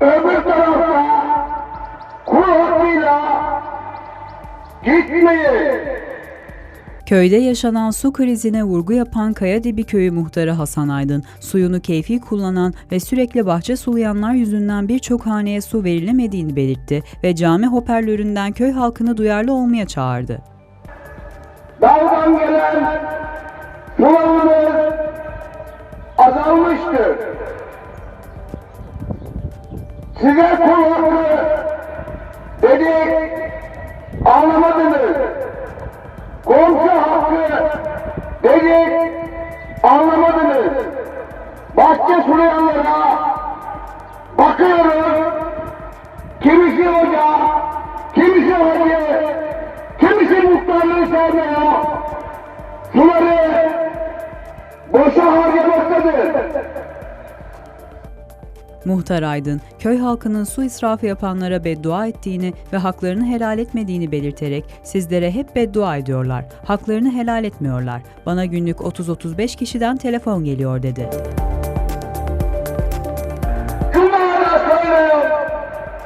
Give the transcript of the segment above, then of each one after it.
öbür tarafta kul hakkıyla gitmeyin. Köyde yaşanan su krizine vurgu yapan Kayadibi Köyü muhtarı Hasan Aydın, suyunu keyfi kullanan ve sürekli bahçe sulayanlar yüzünden birçok haneye su verilemediğini belirtti ve cami hoparlöründen köy halkını duyarlı olmaya çağırdı. Dağdan gelen sularımız azalmıştır. Size kul hakkı dedik, anlamadınız. Komşu hakkı dedik, anlamadınız. Bahçe sulayanlara bakıyoruz. Kimisi hoca, kimisi hoca, kimisi muhtarlığı sevmiyor. Suları boşa harcamaktadır. Muhtar Aydın, köy halkının su israfı yapanlara beddua ettiğini ve haklarını helal etmediğini belirterek sizlere hep beddua ediyorlar, haklarını helal etmiyorlar. Bana günlük 30-35 kişiden telefon geliyor dedi. Cuma'da söylüyor,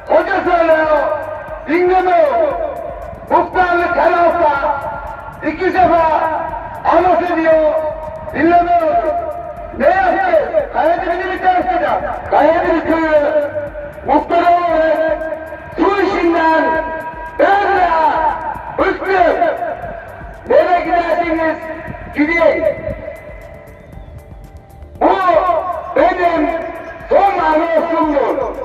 hoca söylüyor, dinlemiyor. Muhtarlık her hafta iki sefer anons ediyor, bir tarafından. Kayadır köyü muhtarı olarak su işinden öyle bıktım. Nereye gidersiniz? Gideyim. Bu benim son anonsumdur.